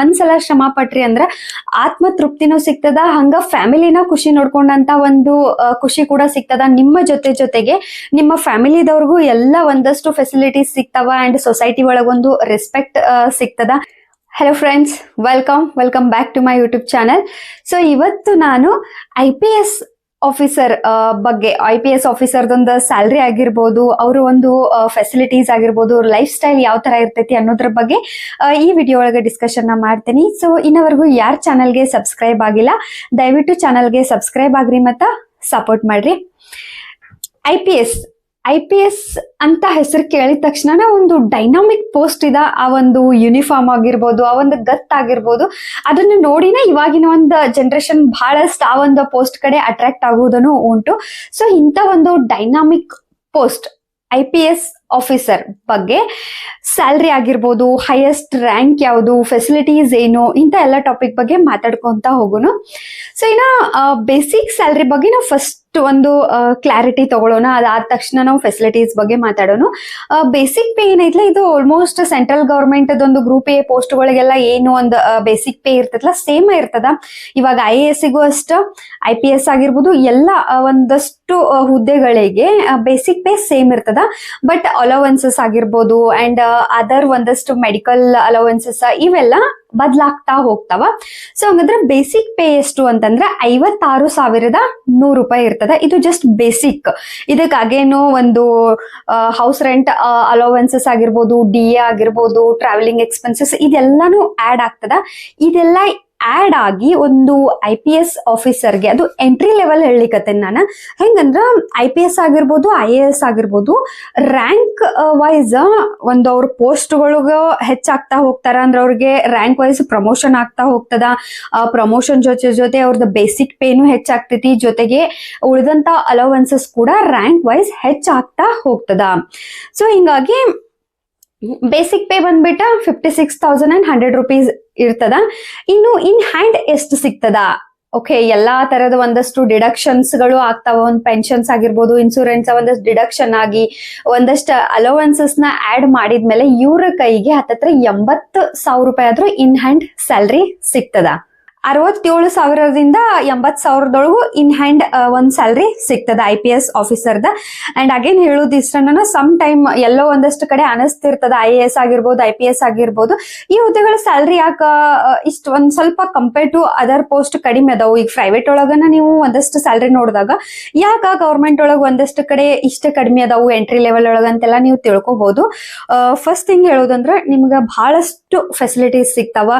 ಒಂದ್ಸಲ ಶ್ರಮ ಪಟ್ರಿ ಅಂದ್ರ ಆತ್ಮ ತೃಪ್ತಿನೂ ಸಿಗ್ತದ, ಹಂಗ ಫ್ಯಾಮಿಲಿನ ಖುಷಿ ನೋಡ್ಕೊಂಡಂತ ಒಂದು ಖುಷಿ ಕೂಡ ಸಿಗ್ತದ. ನಿಮ್ಮ ಜೊತೆ ಜೊತೆಗೆ ನಿಮ್ಮ ಫ್ಯಾಮಿಲಿದವ್ರಿಗೂ ಎಲ್ಲ ಒಂದಷ್ಟು ಫೆಸಿಲಿಟೀಸ್ ಸಿಗ್ತಾವ ಅಂಡ್ ಸೊಸೈಟಿ ಒಳಗೊಂದು ರೆಸ್ಪೆಕ್ಟ್ ಸಿಗ್ತದ. Hello friends welcome welcome back to my YouTube channel so ಇವತ್ತು ನಾನು ಐ ಪಿ ಎಸ್ ಆಫೀಸರ್ ಬಗ್ಗೆ ಐ ಪಿ ಎಸ್ ಆಫೀಸರ್ದೊಂದು ಸ್ಯಾಲ್ರಿ ಆಗಿರ್ಬೋದು, ಅವರು ಒಂದು ಫೆಸಿಲಿಟೀಸ್ ಆಗಿರ್ಬೋದು ಲೈಫ್ ಸ್ಟೈಲ್ ಯಾವ ತರ ಇರ್ತೈತಿ ಅನ್ನೋದ್ರ ಬಗ್ಗೆ ಈ ವಿಡಿಯೋ ಒಳಗೆ ಡಿಸ್ಕಷನ್ನ ಮಾಡ್ತೀನಿ. ಸೊ ಇನ್ನವರೆಗೂ ಯಾರ ಚಾನಲ್ಗೆ ಸಬ್ಸ್ಕ್ರೈಬ್ ಆಗಿಲ್ಲ, ದಯವಿಟ್ಟು ಚಾನಲ್ಗೆ ಸಬ್ಸ್ಕ್ರೈಬ್ ಆಗ್ರಿ ಮತ್ತ ಸಪೋರ್ಟ್ ಮಾಡ್ರಿ. I P S I P S ಅಂತ ಹೆಸರು ಕೇಳಿದ ತಕ್ಷಣ ಒಂದು ಡೈನಾಮಿಕ್ ಪೋಸ್ಟ್ ಇದ. ಆ ಒಂದು ಯೂನಿಫಾರ್ಮ್ ಆಗಿರ್ಬೋದು, ಆ ಒಂದು ಗತ್ ಆಗಿರ್ಬೋದು, ಅದನ್ನ ನೋಡಿನ ಇವಾಗಿನ ಒಂದು ಜನರೇಷನ್ ಬಹಳಷ್ಟು ಆ ಒಂದು ಪೋಸ್ಟ್ ಕಡೆ ಅಟ್ರಾಕ್ಟ್ ಆಗುವುದನ್ನು ಉಂಟು. ಸೊ ಇಂಥ ಒಂದು dynamic post I P S officer ಬಗ್ಗೆ ಸ್ಯಾಲ್ರಿ ಆಗಿರ್ಬೋದು ಹೈಯೆಸ್ಟ್ ರ್ಯಾಂಕ್ ಯಾವುದು ಫೆಸಿಲಿಟೀಸ್ ಏನು, ಇಂಥ ಎಲ್ಲ ಟಾಪಿಕ್ ಬಗ್ಗೆ ಮಾತಾಡ್ಕೊಂತ ಹೋಗೋಣ ಸೊ ಇನ್ನ ಬೇಸಿಕ್ ಸ್ಯಾಲ್ರಿ ಬಗ್ಗೆ ನಾವು ಫಸ್ಟ್ ಒಂದು ಕ್ಲಾರಿಟಿ ತಗೊಳ್ಳೋಣ. ಅದಾದ ತಕ್ಷಣ ನಾವು ಫೆಸಿಲಿಟೀಸ್ ಬಗ್ಗೆ ಮಾತಾಡೋಣ. ಬೇಸಿಕ್ ಪೇ ಏನೈತಲ್ಲ ಇದು ಆಲ್ಮೋಸ್ಟ್ ಸೆಂಟ್ರಲ್ ಗೌರ್ಮೆಂಟ್ ಒಂದು ಗ್ರೂಪ್ ಎ ಪೋಸ್ಟ್ಗಳಿಗೆಲ್ಲ ಏನು ಒಂದು ಬೇಸಿಕ್ ಪೇ ಇರ್ತದಲ್ಲ ಸೇಮ್ ಇರ್ತದ. ಇವಾಗ ಐ ಎ ಎಸ್ಗೂ ಅಷ್ಟ ಐ ಪಿ ಎಸ್ ಆಗಿರ್ಬೋದು, ಎಲ್ಲ ಒಂದಷ್ಟು ಹುದ್ದೆಗಳಿಗೆ ಬೇಸಿಕ್ ಪೇ ಸೇಮ್ ಇರ್ತದ. ಬಟ್ ಅಲೋವೆನ್ಸಸ್ ಆಗಿರ್ಬೋದು ಅಂಡ್ ಅದರ್ ಒಂದಷ್ಟು ಮೆಡಿಕಲ್ ಅಲೋವೆನ್ಸಸ್ ಇವೆಲ್ಲ ಬದಲಾಗ್ತಾ ಹೋಗ್ತಾವ. ಸೊ ಹಂಗಂದ್ರೆ ಬೇಸಿಕ್ ಪೇ ಎಷ್ಟು ಅಂತಂದ್ರೆ ಐವತ್ತಾರು ಸಾವಿರದ ನೂರು ರೂಪಾಯಿ ಇರ್ತದ. ಇದು ಜಸ್ಟ್ ಬೇಸಿಕ್ ಇದಕ್ಕಾಗೇನು ಒಂದು ಹೌಸ್ ರೆಂಟ್ ಅಲೋವೆನ್ಸಸ್ ಆಗಿರ್ಬೋದು ಡಿ ಎ ಆಗಿರ್ಬೋದು ಟ್ರಾವೆಲಿಂಗ್ ಎಕ್ಸ್ಪೆನ್ಸಸ್ ಇದೆಲ್ಲಾನು ಆಡ್ ಆಗ್ತದ. ಇದೆಲ್ಲ ಆಡ್ ಆಗಿ ಒಂದು ಐ ಪಿ ಎಸ್ ಆಫೀಸರ್ಗೆ ಅದು ಎಂಟ್ರಿ ಲೆವೆಲ್ ಹೇಳಲಿಕತ್ತೆ ನಾನು. ಹೆಂಗಂದ್ರ ಐ ಪಿ ಎಸ್ ಆಗಿರ್ಬೋದು ಐ ಎ ಎಸ್ ಆಗಿರ್ಬೋದು ರ್ಯಾಂಕ್ ವೈಸ್ ಒಂದು ಅವ್ರ ಪೋಸ್ಟ್ಗಳಿಗೆ ಹೆಚ್ಚಾಗ್ತಾ ಹೋಗ್ತಾರ. ಅಂದ್ರೆ ಅವ್ರಿಗೆ ರ್ಯಾಂಕ್ ವೈಸ್ ಪ್ರಮೋಷನ್ ಆಗ್ತಾ ಹೋಗ್ತದ. ಪ್ರಮೋಷನ್ ಜೊತೆ ಜೊತೆ ಅವ್ರದ್ದು ಬೇಸಿಕ್ ಪೇನು ಹೆಚ್ಚಾಗ್ತೈತಿ. ಜೊತೆಗೆ ಉಳಿದಂತ ಅಲೋವೆನ್ಸಸ್ ಕೂಡ ರ್ಯಾಂಕ್ ವೈಸ್ ಹೆಚ್ಚಾಗ್ತಾ ಹೋಗ್ತದ. ಸೊ ಹಿಂಗಾಗಿ ಬೇಸಿಕ್ ಪೇ ಬಂದ್ಬಿಟ್ಟ fifty six thousand and hundred rupees ಇರ್ತದ. ಇನ್ನು ಇನ್ ಹ್ಯಾಂಡ್ ಎಷ್ಟು ಸಿಗ್ತದ? ಓಕೆ ಎಲ್ಲಾ ತರದ ಒಂದಷ್ಟು ಡಿಡಕ್ಷನ್ಸ್ಗಳು ಆಗ್ತಾವ. ಒಂದ್ ಪೆನ್ಷನ್ಸ್ ಆಗಿರ್ಬೋದು ಇನ್ಸೂರೆನ್ಸ್ ಒಂದಷ್ಟು ಡಿಡಕ್ಷನ್ ಆಗಿ, ಒಂದಷ್ಟು ಅಲೋವೆನ್ಸಸ್ನ ಆಡ್ ಮಾಡಿದ್ಮೇಲೆ ಇವ್ರ ಕೈಗೆ ಹತ್ತತ್ರ ಎಂಬತ್ತು ಸಾವಿರ ರೂಪಾಯಿ ಆದ್ರೂ ಇನ್ ಹ್ಯಾಂಡ್ ಸ್ಯಾಲ್ರಿ ಸಿಗ್ತದ. ಅರವತ್ತೇಳು ಸಾವಿರದಿಂದ ಎಂಬತ್ ಸಾವಿರದೊಳಗು ಇನ್ ಹ್ಯಾಂಡ್ ಒಂದ್ ಸ್ಯಾಲ್ರಿ ಸಿಗ್ತದ ಐ ಪಿ ಎಸ್ ಆಫೀಸರ್ದ ಅಂಡ್ ಅಗೇನ್ ಹೇಳೋದಿಷ್ಟನ್ನ ಸಮ್ ಟೈಮ್ ಎಲ್ಲೋ ಒಂದಷ್ಟು ಕಡೆ ಅನಿಸ್ತಿರ್ತದ ಐ ಎ ಎಸ್ ಆಗಿರ್ಬೋದು ಐ ಪಿ ಎಸ್ ಆಗಿರ್ಬೋದು. ಈ ಹುದ್ದೆಗಳ ಸ್ಯಾಲ್ರಿ ಯಾಕ ಇಷ್ಟ ಒಂದ್ ಸ್ವಲ್ಪ ಕಂಪೇರ್ ಟು ಅದರ್ ಪೋಸ್ಟ್ ಕಡಿಮೆ ಅದಾವು. ಈಗ ಪ್ರೈವೇಟ್ ಒಳಗನ ನೀವು ಒಂದಷ್ಟು ಸ್ಯಾಲ್ರಿ ನೋಡಿದಾಗ, ಯಾಕ ಗೌರ್ಮೆಂಟ್ ಒಳಗ ಒಂದಷ್ಟು ಕಡೆ ಇಷ್ಟ ಕಡಿಮೆ ಅದಾವು ಎಂಟ್ರಿ ಲೆವೆಲ್ ಒಳಗಂತೆಲ್ಲ ನೀವು ತಿಳ್ಕೊಬಹುದು ಫಸ್ಟ್ ಥಿಂಗ್ ಹೇಳೋದಂದ್ರೆ, ನಿಮ್ಗೆ ಬಹಳಷ್ಟು ಫೆಸಿಲಿಟೀಸ್ ಸಿಗ್ತಾವ?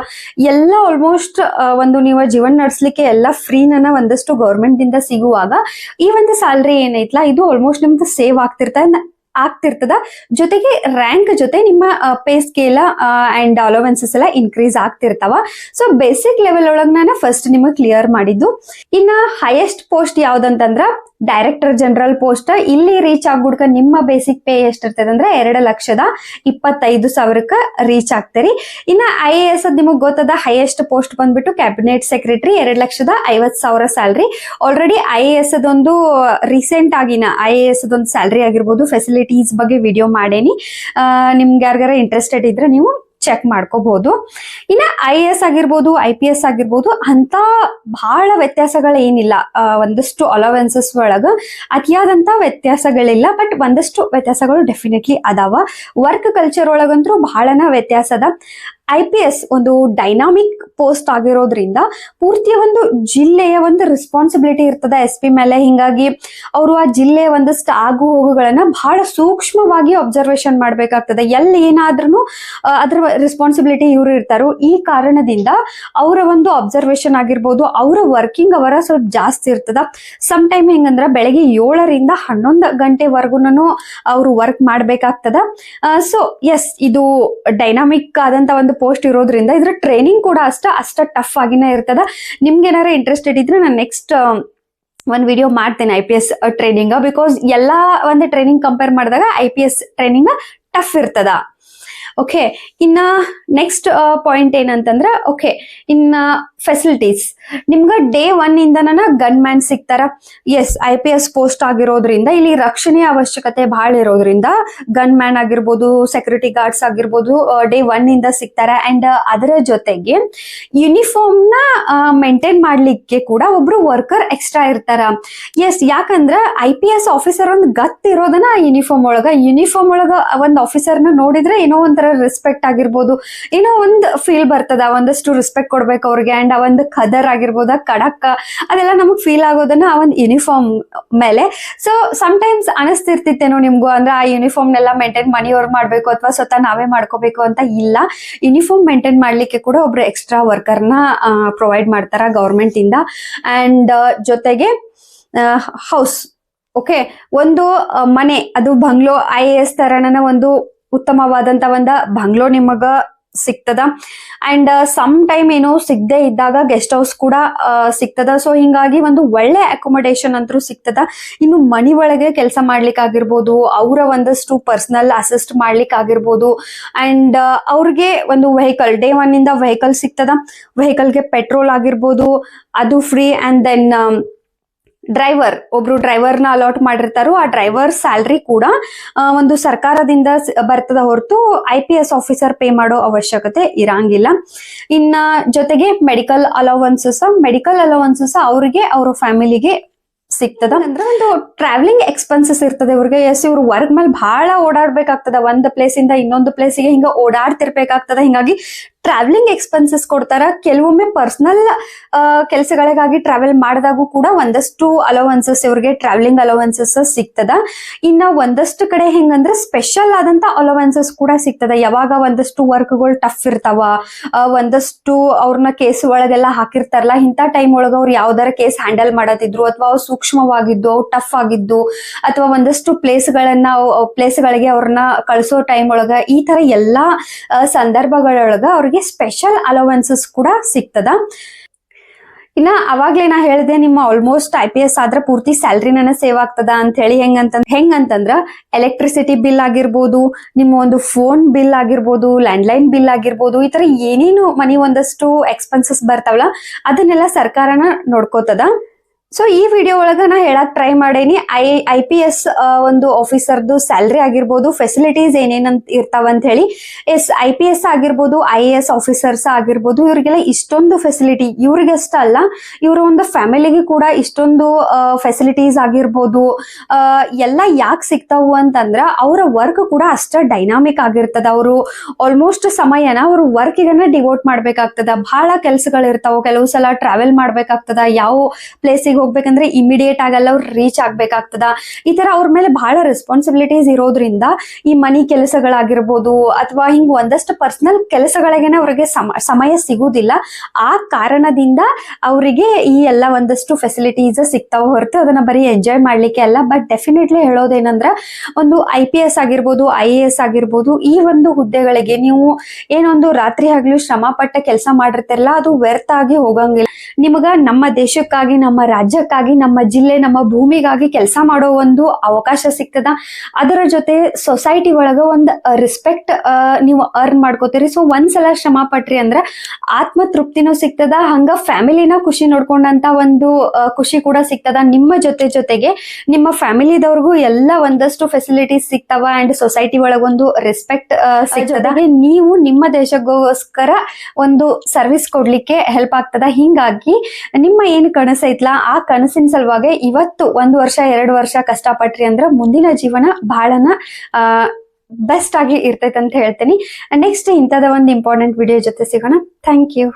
ಎಲ್ಲ ಆಲ್ಮೋಸ್ಟ್ ಒಂದು ನೀವು ಜೀವನ ನಡೆಸಲಿಕ್ಕೆ ಎಲ್ಲ ಫ್ರೀನ ಒಂದಷ್ಟು ಗೌರ್ಮೆಂಟ್ ದಿಂದ ಸಿಗುವಾಗ ಈ ಒಂದು ಸ್ಯಾಲ್ರಿ ಏನೈತ್ಲಾ? ಇದು ಆಲ್ಮೋಸ್ಟ್ ನಿಮ್ದು ಸೇವ್ ಆಗ್ತಿರ್ತ ಆಗ್ತಿರ್ತದ. ಜೊತೆಗೆ ರ್ಯಾಂಕ್ ಜೊತೆ ನಿಮ್ಮ ಪೇ ಸ್ಕೇಲ ಅಂಡ್ ಅಲೋವೆನ್ಸಸ್ ಎಲ್ಲ ಇನ್ಕ್ರೀಸ್ ಆಗ್ತಿರ್ತಾವ. ಸೊ ಬೇಸಿಕ್ ಲೆವೆಲ್ ಒಳಗ್ ನಾನು ಫಸ್ಟ್ ನಿಮಗೆ ಕ್ಲಿಯರ್ ಮಾಡಿದ್ದು. ಇನ್ನ ಹೈಯೆಸ್ಟ್ ಪೋಸ್ಟ್ ಯಾವ್ದಂತಂದ್ರ ಡೈರೆಕ್ಟರ್ ಜನರಲ್ ಪೋಸ್ಟ್ ಇಲ್ಲಿ ರೀಚ್ ಆಗ್ಬಿಡ್ಕ ನಿಮ್ಮ ಬೇಸಿಕ್ ಪೇ ಎಷ್ಟಿರ್ತದೆ ಅಂದ್ರೆ ಎರಡು ಲಕ್ಷದ ಇಪ್ಪತ್ತೈದು ಸಾವಿರಕ್ಕೆ ರೀಚ್ ಆಗ್ತೀರಿ. ಇನ್ನ ಐ ಎ ಎಸ್ ನಿಮಗೆ ಗೊತ್ತದ? ಹೈಯೆಸ್ಟ್ ಪೋಸ್ಟ್ ಬಂದ್ಬಿಟ್ಟು ಕ್ಯಾಬಿನೆಟ್ ಸೆಕ್ರೆಟರಿ ಎರಡು ಲಕ್ಷದ ಐವತ್ ಸಾವಿರ salary already I A S ಅದೊಂದು ರೀಸೆಂಟ್ ಆಗಿನ ಐ ಎ ಎಸ್ ಅದೊಂದು ಸ್ಯಾಲ್ರಿ ಆಗಿರ್ಬೋದು. ಫೆಸಿಲಿಟೀಸ್ ಬಗ್ಗೆ ವಿಡಿಯೋ ಮಾಡೇನಿ. ನಿಮ್ಗೆ ಯಾರಿಗಾರ ಇಂಟ್ರೆಸ್ಟೆಡ್ ಇದ್ರೆ ನೀವು ಚೆಕ್ ಮಾಡ್ಕೋಬಹುದು ಇನ್ನ ಐ ಎಸ್ ಆಗಿರ್ಬೋದು ಐ ಪಿ ಎಸ್ ಆಗಿರ್ಬೋದು ಅಂತ ಬಹಳ ವ್ಯತ್ಯಾಸಗಳು ಏನಿಲ್ಲ ಆ, ಒಂದಷ್ಟು ಅಲವೆನ್ಸಸ್ ಒಳಗ ಅತಿಯಾದಂತ ವ್ಯತ್ಯಾಸಗಳಿಲ್ಲ ಬಟ್ ಒಂದಷ್ಟು ವ್ಯತ್ಯಾಸಗಳು ಡೆಫಿನೆಟ್ಲಿ ಅದಾವ. ವರ್ಕ್ ಕಲ್ಚರ್ ಒಳಗಂತೂ ಬಹಳನ ವ್ಯತ್ಯಾಸ ಅದ. ಐ ಪಿ ಎಸ್ ಒಂದು ಡೈನಾಮಿಕ್ ಪೋಸ್ಟ್ ಆಗಿರೋದ್ರಿಂದ ಪೂರ್ತಿ ಒಂದು ಜಿಲ್ಲೆಯ ಒಂದು ರೆಸ್ಪಾನ್ಸಿಬಿಲಿಟಿ ಇರ್ತದೆ ಎಸ್ ಪಿ ಮೇಲೆ. ಹಿಂಗಾಗಿ ಅವರು ಆ ಜಿಲ್ಲೆಯ ಒಂದಷ್ಟು ಆಗು ಹೋಗುಗಳನ್ನ ಬಹಳ ಸೂಕ್ಷ್ಮವಾಗಿ ಅಬ್ಸರ್ವೇಷನ್ ಮಾಡ್ಬೇಕಾಗ್ತದೆ. ಎಲ್ಲಿ ಏನಾದ್ರೂ ಅದ್ರ ರೆಸ್ಪಾನ್ಸಿಬಿಲಿಟಿ ಇವರು ಇರ್ತಾರೋ. ಈ ಕಾರಣದಿಂದ ಅವರ ಒಂದು ಅಬ್ಸರ್ವೇಷನ್ ಆಗಿರ್ಬೋದು, ಅವರ ವರ್ಕಿಂಗ್ ಅವರ ಸ್ವಲ್ಪ ಜಾಸ್ತಿ ಇರ್ತದ. ಸಮ್ ಟೈಮ್ ಹೆಂಗಂದ್ರ ಬೆಳಗ್ಗೆ ಏಳರಿಂದ ಹನ್ನೊಂದು ಗಂಟೆವರೆಗೂ ಅವರು ವರ್ಕ್ ಮಾಡಬೇಕಾಗ್ತದ. ಸೊ ಎಸ್ ಇದು ಡೈನಾಮಿಕ್ ಆದಂತ ಒಂದು ಪೋಸ್ಟ್ ಇರೋದ್ರಿಂದ ಇದ್ರ ಟ್ರೈನಿಂಗ್ ಕೂಡ ಅಷ್ಟ ಅಷ್ಟ ಟಫ್ ಆಗಿನೇ ಇರ್ತದ. ನಿಮ್ಗೆ ಏನಾರ ಇಂಟ್ರೆಸ್ಟೆಡ್ ಇದ್ರೆ ನಾನು ನೆಕ್ಸ್ಟ್ ಒಂದು ವಿಡಿಯೋ ಮಾಡ್ತೇನೆ I P S training because ಎಲ್ಲಾ ಒಂದು ಟ್ರೈನಿಂಗ್ ಕಂಪೇರ್ ಮಾಡಿದಾಗ I P S training tough ಇರ್ತದ. ಓಕೆ ಇನ್ನ ನೆಕ್ಸ್ಟ್ ಪಾಯಿಂಟ್ ಏನಂತಂದ್ರೆ ಓಕೆ ಇನ್ನ ಫೆಸಿಲಿಟೀಸ್ ನಿಮ್ಗ ಡೇ ಒನ್ ಇಂದನ gun man ಸಿಗ್ತಾರ. Yes I P S post ಆಗಿರೋದ್ರಿಂದ, ಇಲ್ಲಿ ರಕ್ಷಣೆ ಅವಶ್ಯಕತೆ ಬಹಳ ಇರೋದ್ರಿಂದ ಗನ್ ಮ್ಯಾನ್ ಆಗಿರ್ಬೋದು ಸೆಕ್ಯೂರಿಟಿ ಗಾರ್ಡ್ಸ್ ಆಗಿರ್ಬೋದು ಡೇ ಒನ್ ಇಂದ ಸಿಗ್ತಾರ. ಅಂಡ್ ಅದರ ಜೊತೆಗೆ ಯೂನಿಫಾರ್ಮ್ನ ಮೇಂಟೈನ್ ಮಾಡ್ಲಿಕ್ಕೆ ಕೂಡ ಒಬ್ರು ವರ್ಕರ್ ಎಕ್ಸ್ಟ್ರಾ ಇರ್ತಾರ. ಎಸ್ ಯಾಕಂದ್ರ ಐ ಪಿ ಎಸ್ ಆಫೀಸರ್ ಒಂದ್ ಗತ್ ಇರೋದನ್ನ ಯೂನಿಫಾರ್ಮ್ ಒಳಗ ಯೂನಿಫಾರ್ಮ್ ಒಳಗ ಒಂದ್ ಆಫೀಸರ್ನ ನೋಡಿದ್ರೆ ಏನೋ ಒಂಥರ ರೆಸ್ಪೆಕ್ಟ್ ಆಗಿರ್ಬೋದು. ಏನೋ ಒಂದು ಫೀಲ್ ಬರ್ತದ, ಒಂದಷ್ಟು ರೆಸ್ಪೆಕ್ಟ್ ಕೊಡ್ಬೇಕು ಅವ್ರಿಗೆ ಅಂಡ್ ಆ ಒಂದು ಕದರ್ ಆಗಿರ್ಬೋದ ಕಡಕ ಅದೆಲ್ಲ ನಮಗ್ ಫೀಲ್ ಆಗೋದನ್ನ ಆ ಒಂದು ಯೂನಿಫಾರ್ಮ್ ಮೇಲೆ. ಸೊ ಟೈಮ್ಸ್ ಅನಿಸ್ತಿರ್ತಿತ್ತೇನೋ ನಿಮ್ಗೂ, ಅಂದ್ರೆ ಆ ಯೂನಿಫಾರ್ಮ್ ನೆಲ್ಲ ಮೇಂಟೈನ್ ಮನೆಯವ್ರು ಮಾಡ್ಬೇಕು ಅಥವಾ ಸ್ವತಃ ನಾವೇ ಮಾಡ್ಕೋಬೇಕು ಅಂತ ಇಲ್ಲ. ಯೂನಿಫಾರ್ಮ್ ಮೇಂಟೈನ್ ಮಾಡ್ಲಿಕ್ಕೆ ಕೂಡ ಒಬ್ರು ಎಕ್ಸ್ಟ್ರಾ ವರ್ಕರ್ನ ಪ್ರೊವೈಡ್ ಮಾಡ್ತಾರ ಗೌರ್ಮೆಂಟ್ ಇಂದ. ಅಂಡ್ ಜೊತೆಗೆ ಹೌಸ್ ಓಕೆ ಒಂದು ಮನೆ, ಅದು ಬಂಗ್ಲೋ ಐ ಎ ಎಸ್ ತರನ ಒಂದು ಉತ್ತಮವಾದಂತ ಒಂದ ಬಂಗ್ಲೋ ನಿಮಗ ಸಿಗ್ತದ. ಅಂಡ್ ಸಮ್ ಟೈಮ್ ಏನು ಸಿಗದೆ ಇದ್ದಾಗ ಗೆಸ್ಟ್ ಹೌಸ್ ಕೂಡ ಸಿಗ್ತದ. ಸೊ ಹಿಂಗಾಗಿ ಒಂದು ಒಳ್ಳೆ ಅಕೊಮಡೇಷನ್ ಅಂತೂ ಸಿಗ್ತದ. ಇನ್ನು ಮನಿ ಒಳಗೆ ಕೆಲಸ ಮಾಡ್ಲಿಕ್ಕೆ ಆಗಿರ್ಬೋದು ಅವರ ಒಂದಷ್ಟು ಪರ್ಸನಲ್ ಅಸಿಸ್ಟ್ ಮಾಡ್ಲಿಕ್ಕೆ ಆಗಿರ್ಬೋದು ಅಂಡ್ ಅವ್ರಿಗೆ ಒಂದು ವೆಹಿಕಲ್ ಡೇ ಒನ್ ಇಂದ ವೆಹಿಕಲ್ ಸಿಗ್ತದ. ವೆಹಿಕಲ್ಗೆ ಪೆಟ್ರೋಲ್ ಆಗಿರ್ಬೋದು, ಅದು ಫ್ರೀ ಅಂಡ್ ದೆನ್ ಡ್ರೈವರ್ ಒಬ್ರು ಡ್ರೈವರ್ನ ಅಲಾಟ್ ಮಾಡಿರ್ತಾರೋ, ಆ ಡ್ರೈವರ್ ಸ್ಯಾಲ್ರಿ ಕೂಡ ಒಂದು ಸರ್ಕಾರದಿಂದ ಬರ್ತದ ಹೊರತು I P S officer pay ಮಾಡೋ ಅವಶ್ಯಕತೆ ಇರಂಗಿಲ್ಲ. ಇನ್ನ ಜೊತೆಗೆ ಮೆಡಿಕಲ್ ಅಲೋವೆನ್ಸಸ್ ಮೆಡಿಕಲ್ ಅಲೋವೆನ್ಸಸ್ ಅವ್ರಿಗೆ, ಅವ್ರ ಫ್ಯಾಮಿಲಿಗೆ ಸಿಗ್ತದ. ಅಂದ್ರೆ ಒಂದು ಟ್ರಾವೆಲಿಂಗ್ ಎಕ್ಸ್ಪೆನ್ಸಸ್ ಇರ್ತದೆ ಇವ್ರಿಗೆ. ಎಸ್ ಇವ್ರು ವರ್ಕ್ ಮೇಲೆ ಬಹಳ ಓಡಾಡ್ಬೇಕಾಗ್ತದ. ಒಂದ್ ಪ್ಲೇಸ್ ಇಂದ ಇನ್ನೊಂದು ಪ್ಲೇಸಿಗೆ ಹಿಂಗ ಓಡಾಡ್ತಿರ್ಬೇಕಾಗ್ತದ. ಹಿಂಗಾಗಿ ಟ್ರಾವೆಲಿಂಗ್ ಎಕ್ಸ್ಪೆನ್ಸಸ್ ಕೊಡ್ತಾರ. ಕೆಲವೊಮ್ಮೆ ಪರ್ಸನಲ್ ಕೆಲಸಗಳಿಗಾಗಿ ಟ್ರಾವೆಲ್ ಮಾಡಿದಾಗೂ ಕೂಡ ಒಂದಷ್ಟು ಅಲೋವೆನ್ಸಸ್ ಇವ್ರಿಗೆ ಟ್ರಾವೆಲಿಂಗ್ ಅಲೋವೆನ್ಸಸ್ ಸಿಗ್ತದ. ಇನ್ನ ಒಂದಷ್ಟು ಕಡೆ ಹೆಂಗಂದ್ರೆ ಸ್ಪೆಷಲ್ ಆದಂತ ಅಲೋವೆನ್ಸಸ್ ಕೂಡ ಸಿಗ್ತದ. ಯಾವಾಗ ಒಂದಷ್ಟು ವರ್ಕ್ಗಳು ಟಫ್ ಇರ್ತಾವ ಒಂದಷ್ಟು ಅವ್ರನ್ನ ಕೇಸ್ ಒಳಗೆಲ್ಲ ಹಾಕಿರ್ತಾರಲ್ಲ, ಇಂಥ ಟೈಮ್ ಒಳಗ ಅವ್ರು ಯಾವ್ದಾರ ಕೇಸ್ ಹ್ಯಾಂಡಲ್ ಮಾಡತಿದ್ರು ಅಥವಾ ಅವ್ರು ಸೂಕ್ಷ್ಮವಾಗಿದ್ದು, ಅವ್ರು ಟಫ್ ಆಗಿದ್ದು, ಅಥವಾ ಒಂದಷ್ಟು ಪ್ಲೇಸ್ಗಳನ್ನ ಪ್ಲೇಸ್ಗಳಿಗೆ ಅವ್ರನ್ನ ಕಳಿಸೋ ಟೈಮ್ ಒಳಗ ಈ ತರ ಎಲ್ಲಾ ಸಂದರ್ಭಗಳೊಳಗ ಅವ್ರಿಗೆ ಸ್ಪೆಷಲ್ ಅಲೋವೆನ್ಸಸ್ ಕೂಡ ಸಿಗ್ತದ. ಇನ್ನ ಅವಾಗ್ಲೇ ನಾ ಹೇಳಿದೆ ನಿಮ್ಮ ಆಲ್ಮೋಸ್ಟ್ ಐ ಪಿ ಎಸ್ ಆದ್ರೆ ಪೂರ್ತಿ ಸ್ಯಾಲ್ರಿ ನನ್ನ ಸೇವ್ ಆಗ್ತದ ಅಂತ ಹೇಳಿ ಹೆಂಗಂತ ಹೆಂಗಂತಂದ್ರ ಎಲೆಕ್ಟ್ರಿಸಿಟಿ ಬಿಲ್ ಆಗಿರ್ಬೋದು, ನಿಮ್ಮ ಒಂದು ಫೋನ್ ಬಿಲ್ ಆಗಿರ್ಬೋದು ಲ್ಯಾಂಡ್ಲೈನ್ ಬಿಲ್ ಆಗಿರ್ಬೋದು, ಈ ತರ ಏನೇನು ಮನಿ ಒಂದಷ್ಟು ಎಕ್ಸ್ಪೆನ್ಸಸ್ ಬರ್ತಾವಲ್ಲ, ಅದನ್ನೆಲ್ಲ ಸರ್ಕಾರನ ನೋಡ್ಕೋತದ. ಸೊ ಈ ವಿಡಿಯೋ ಒಳಗ ನಾ ಹೇಳಕ್ ಟ್ರೈ ಮಾಡೇನಿ. ಐ ಐ ಪಿ ಎಸ್ ಒಂದು ಆಫೀಸರ್ದು ಸ್ಯಾಲ್ರಿ ಆಗಿರ್ಬೋದು ಫೆಸಿಲಿಟೀಸ್ ಏನೇನಂತ ಇರ್ತಾವ ಅಂತ ಹೇಳಿ. ಎಸ್ ಐ ಪಿ ಎಸ್ ಆಗಿರ್ಬೋದು ಐ ಎಸ್ ಆಫೀಸರ್ಸ್ ಆಗಿರ್ಬೋದು, ಇವರಿಗೆಲ್ಲ ಇಷ್ಟೊಂದು ಫೆಸಿಲಿಟಿ ಇವ್ರಿಗಷ್ಟ ಅಲ್ಲ, ಇವರ ಒಂದು ಫ್ಯಾಮಿಲಿಗೆ ಕೂಡ ಇಷ್ಟೊಂದು ಫೆಸಿಲಿಟೀಸ್ ಆಗಿರ್ಬೋದು. ಎಲ್ಲ ಯಾಕೆ ಸಿಗ್ತಾವು ಅಂತಂದ್ರ, ಅವರ ವರ್ಕ್ ಕೂಡ ಅಷ್ಟ ಡೈನಾಮಿಕ್ ಆಗಿರ್ತದ. ಅವರು ಆಲ್ಮೋಸ್ಟ್ ಸಮಯನ ಅವ್ರ ವರ್ಕಿಗನ್ನ ಡಿವೋಟ್ ಮಾಡ್ಬೇಕಾಗ್ತದ. ಬಹಳ ಕೆಲಸಗಳಿರ್ತಾವ. ಕೆಲವು ಸಲ ಟ್ರಾವೆಲ್ ಮಾಡ್ಬೇಕಾಗ್ತದ. ಯಾವ ಪ್ಲೇಸಿಗೆ ಹೋಗ್ಬೇಕಂದ್ರೆ ಇಮಿಡಿಯೇಟ್ ಆಗಲ್ಲ ಅವ್ರು ರೀಚ್ ಆಗ್ಬೇಕಾಗ್ತದ. ಈ ತರ ಅವ್ರ ಮೇಲೆ ಬಹಳ ರೆಸ್ಪಾನ್ಸಿಬಿಲಿಟೀಸ್ ಇರೋದ್ರಿಂದ ಈ ಮನಿ ಕೆಲಸಗಳಾಗಿರ್ಬೋದು ಅಥವಾ ಹಿಂಗ್ ಒಂದಷ್ಟು ಪರ್ಸನಲ್ ಕೆಲಸಗಳಿಗೆನೆ ಅವ್ರಿಗೆ ಸಮ- ಸಮಯ ಸಿಗುದಿಲ್ಲ. ಆ ಕಾರಣದಿಂದ ಅವರಿಗೆ ಈ ಎಲ್ಲ ಒಂದಷ್ಟು ಫೆಸಿಲಿಟೀಸ್ ಸಿಗ್ತಾವ ಹೊರತು ಅದನ್ನ ಬರೀ ಎಂಜಾಯ್ ಮಾಡ್ಲಿಕ್ಕೆ ಅಲ್ಲ ಬಟ್ ಡೆಫಿನೆಟ್ಲಿ ಹೇಳೋದೇನಂದ್ರ ಒಂದು ಐ ಪಿ ಎಸ್ ಆಗಿರ್ಬೋದು ಐ ಎ ಎಸ್ ಆಗಿರ್ಬೋದು, ಈ ಒಂದು ಹುದ್ದೆಗಳಿಗೆ ನೀವು ಏನೊಂದು ರಾತ್ರಿ ಹಗಲು ಶ್ರಮ ಪಟ್ಟ ಕೆಲಸ ಮಾಡಿರ್ತಿರಲ್ಲ, ಅದು ವ್ಯರ್ಥ ಆಗಿ ಹೋಗಂಗಿಲ್ಲ. ನಿಮಗ ನಮ್ಮ ದೇಶಕ್ಕಾಗಿ, ನಮ್ಮ ರಾಜ್ಯಕ್ಕಾಗಿ, ನಮ್ಮ ಜಿಲ್ಲೆ, ನಮ್ಮ ಭೂಮಿಗಾಗಿ ಕೆಲಸ ಮಾಡೋ ಒಂದು ಅವಕಾಶ ಸಿಗ್ತದ ಅದರ ಜೊತೆ ಸೊಸೈಟಿ ಒಳಗ ಒಂದು ರೆಸ್ಪೆಕ್ಟ್ ನೀವು ಅರ್ನ್ ಮಾಡ್ಕೋತೀರಿ. ಸೊ ಒಂದ್ಸಲ ಶ್ರಮ ಪಟ್ರಿ ಅಂದ್ರ ಆತ್ಮ ತೃಪ್ತಿನೂ ಸಿಗ್ತದ ಹಂಗ ಫ್ಯಾಮಿಲಿನ ಖುಷಿ ನೋಡ್ಕೊಂಡಂತ ಒಂದು ಖುಷಿ ಕೂಡ ಸಿಗ್ತದ ನಿಮ್ಮ ಜೊತೆ ಜೊತೆಗೆ ನಿಮ್ಮ ಫ್ಯಾಮಿಲಿದವ್ರಿಗೂ ಎಲ್ಲ ಒಂದಷ್ಟು ಫೆಸಿಲಿಟೀಸ್ ಸಿಗ್ತಾವ ಅಂಡ್ ಸೊಸೈಟಿ ಒಳಗೊಂದು ರೆಸ್ಪೆಕ್ಟ್ ಸಿಗ್ತದ ನೀವು ನಿಮ್ಮ ದೇಶಕ್ಕೋಸ್ಕರ ಒಂದು ಸರ್ವಿಸ್ ಕೊಡ್ಲಿಕ್ಕೆ ಹೆಲ್ಪ್ ಆಗ್ತದ. ಹಿಂಗಾಗಿ ನಿಮ್ಮ ಏನು ಕನಸೈತ್ಲಾ, ಆ ಕನಸಿನ ಸಲುವಾಗಿ ಇವತ್ತು ಒಂದು ವರ್ಷ, ಎರಡು ವರ್ಷ ಕಷ್ಟಪಟ್ರಿ ಅಂದ್ರೆ ಮುಂದಿನ ಜೀವನ ಬಹಳನ ಬೆಸ್ಟ್ ಆಗಿ ಇರ್ತೈತೆ ಅಂತ ಹೇಳ್ತೀನಿ. ನೆಕ್ಸ್ಟ್ ಇಂಥದ ಒಂದು ಇಂಪಾರ್ಟೆಂಟ್ ವಿಡಿಯೋ ಜೊತೆ ಸಿಗೋಣ. Thank you